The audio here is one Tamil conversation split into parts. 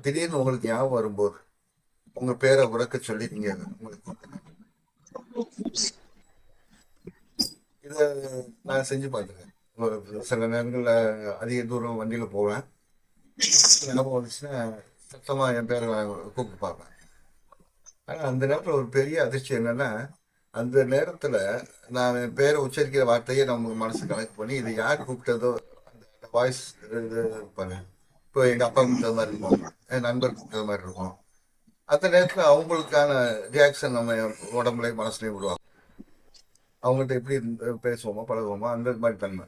திடீர்னு உங்களுக்கு ஞாபகம் வரும்போது உங்க பேரை உறக்க சொல்லி நீங்க உங்களுக்கு இத நான் செஞ்சு பார்த்துருக்கேன் சில நேரங்கள்ல அதிக தூரம் வண்டியில போவேன். ஞாபகம் வந்துச்சுன்னா சத்தமா என் பேரை நான் கூப்பிட்டு பார்ப்பேன். ஆனா அந்த நேரத்துல ஒரு பெரிய அதிர்ச்சி என்னன்னா அந்த நேரத்துல நான் என் பேரை உச்சரிக்கிற வார்த்தையை நம்ம மனசு கனெக்ட் பண்ணி இது யார் கூப்பிட்டதோ அந்த வாய்ஸ் இது பண்ணேன் இப்போ எங்க அப்பா கூப்பிட்ட மாதிரி இருக்கும். என் நண்பர் கூப்பிட்ட மாதிரி இருக்கும். அந்த நேரத்துல அவங்களுக்கான ரியாக்ஷன் நம்ம உடம்புலையும் மனசுலையும் விடுவாங்க அவங்கள்ட்ட எப்படி பேசுவோமோ பழகுவோமோ அந்த மாதிரி தன்மை.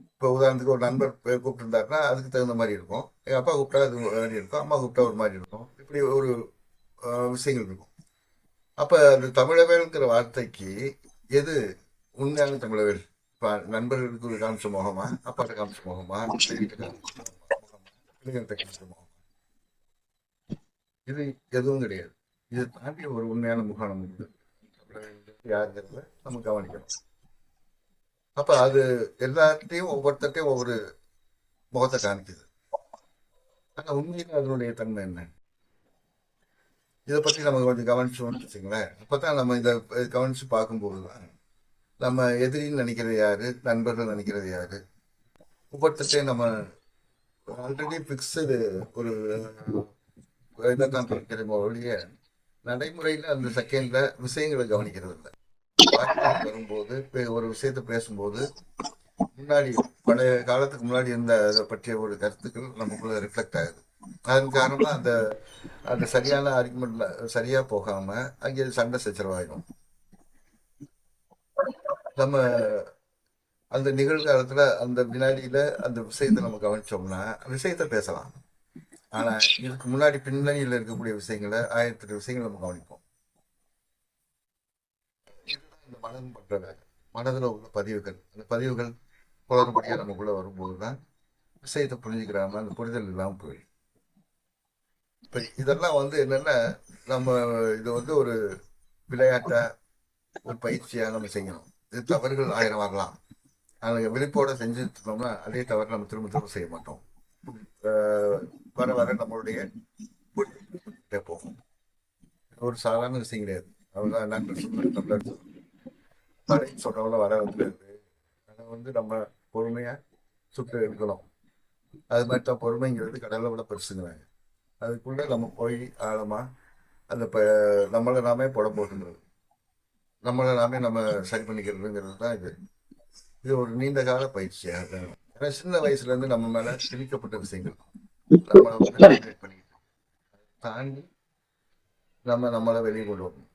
இப்போ உதாரணத்துக்கு ஒரு நண்பர் கூப்பிட்டுருந்தாருன்னா அதுக்கு தகுந்த மாதிரி இருக்கும். எங்கள் அப்பா கூப்பிட்டா அது மாதிரி இருக்கும். அம்மா கூப்பிட்டா ஒரு மாதிரி இருக்கும். இப்படி ஒரு விஷயங்கள் இருக்கும். அப்போ அந்த தமிழவேல்ங்கிற வார்த்தைக்கு எது உண்மையான தமிழவேல் இப்போ நண்பர்களுக்கு ஒரு காமிச்ச முகமா அப்பாட்ட காமிச்ச முகமா பிள்ளைகிட்ட காமிச்ச இது எதுவும் கிடையாது. இதை தாண்டி ஒரு உண்மையான முகாணம் உண்டு. யாருங்கிறத நம்ம கவனிக்கணும். அப்ப அது எல்லாத்தையும் ஒவ்வொருத்தையும் ஒவ்வொரு முகத்தை காமிக்குது. ஆனா உண்மையில அதனுடைய தன்மை என்ன? இதை பத்தி நம்ம கொஞ்சம் கவனிச்சோம்னு வச்சுங்களேன் அப்பதான் நம்ம இதை கவனிச்சு பார்க்கும்போது தான் நம்ம எதிரின்னு நினைக்கிறது யாரு? நண்பர்கள் நினைக்கிறது யாரு? ஒவ்வொருத்தையும் நம்ம ஆல்ரெடி பிக்ஸடு ஒரு என்ன தான் ஒழிய நடைமுறையில அந்த செகண்ட்ல விஷயங்களை கவனிக்கிறது இல்லை. வரும்போது பே- ஒரு விஷயத்த பேசும்போது முன்னாடி பழைய காலத்துக்கு முன்னாடி இருந்த அதை பற்றிய ஒரு கருத்துக்கள் நமக்குள்ள ரிஃப்ளெக்ட் ஆகுது. அதன் காரணமா அந்த அந்த சரியான ஆர்குமெண்ட்ல சரியா போகாம அங்கே சண்டை சச்சரவாயிடும் நம்ம அந்த நிகழ்காலத்துல அந்த வினாடியில அந்த விஷயத்தை நம்ம கவனிச்சோம்னா விஷயத்த பேசலாம். ஆனா இதுக்கு முன்னாடி பின்னணியில இருக்கக்கூடிய விஷயங்களை ஆயிரத்தி எட்டு விஷயங்களை நம்ம கவனிப்போம். இதுதான் இந்த மனம் பண்ற வேலை. மனதுல உள்ள பதிவுகள். அந்த பதிவுகள் குளறுபடியா நமக்குள்ள வரும்போது தான் விஷயத்தை புரிஞ்சுக்கிறாம அந்த புரிதல் இல்லாம போயிடும். இப்ப இதெல்லாம் வந்து என்னன்னா நம்ம இது வந்து ஒரு விளையாட்டா ஒரு பயிற்சியா நம்ம செய்யணும். இது தவறுகள் ஆயிரம் வரலாம் ஆனால் விழிப்போட செஞ்சுட்டு இருந்தோம்னா அதே தவறு நம்ம திரும்ப திரும்ப செய்ய மாட்டோம். வர வர நம்மளுடைய போகும். ஒரு சாதாரண விஷயம் கிடையாது. அவ்வளோதான் நண்பர் சொன்னார் மழை சொல்றவங்கள வர வந்துடுது அதை வந்து நம்ம பொறுமையாக சுட்டு இருக்கணும். அது மாதிரி தான் பொறுமைங்கிறது கடலை விட பெருசுங்கிறாங்க. அதுக்குள்ளே நம்ம போய் ஆழமாக அந்த ப நம்மளை நாமே போட போட்டுங்கிறது நம்மளை நாமே நம்ம சரி பண்ணிக்கிறதுங்கிறது தான் இது. இது ஒரு நீண்ட கால பயிற்சியாக. ஏன்னா சின்ன வயசுல இருந்து நம்ம மேல திணிக்கப்பட்ட விஷயங்கள். நம்ம தாண்டி நம்ம நம்மளை வெளியே கொண்டு வரணும்.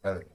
அது.